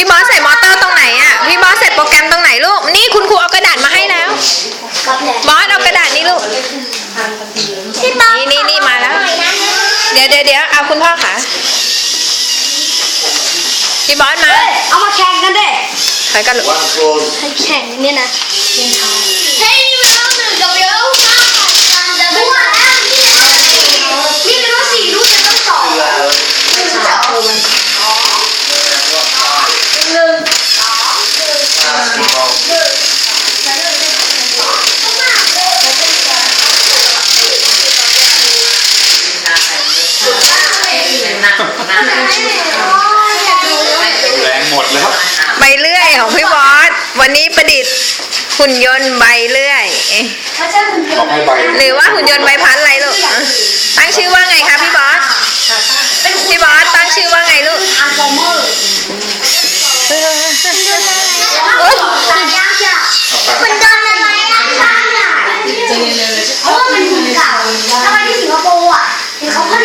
พี่บอสใส่มอเตอร์ตรงไหนอะ พี่บอสใส่โปรแกรมตรงไหนลูก นี่คุณครูเอากระดาษมาให้แล้ว บอสเอากระดาษนี้ลูก พี่บอสนี่นี่นี่มาแล้วหน่อยนะเดี๋ยวเดี๋ยวเดี๋ยวเอาคุณพ่อค่ะ พี่บอสมา เอามาแข่งกันเด้ไปกันลูก One close. ให้แข่งเนี่ยนะเฮ้ยเว หมดแล้วใบเลื่อยของพี่บอสวันนี้ประดิษฐ์หุ่นยนต์ใบเลื่อยเอ๊ะไม่ใช่หุ่นยบอนกต์ให้ไปหรือว่าหุ่นยนต์ใบพัดอะไรลูกอะตั้งชื่อว่าไงคะพี่บอสพี่บอสตั้งชื่อว่าไงลูกอันฟอร์เมอร์อุ๊ยตายยากจ้ะมันโดนอะไรอะบ้างอะเพราะว่ามันหุ่นเก่าทำไมที่สิงคโปร์อะเขาผลิต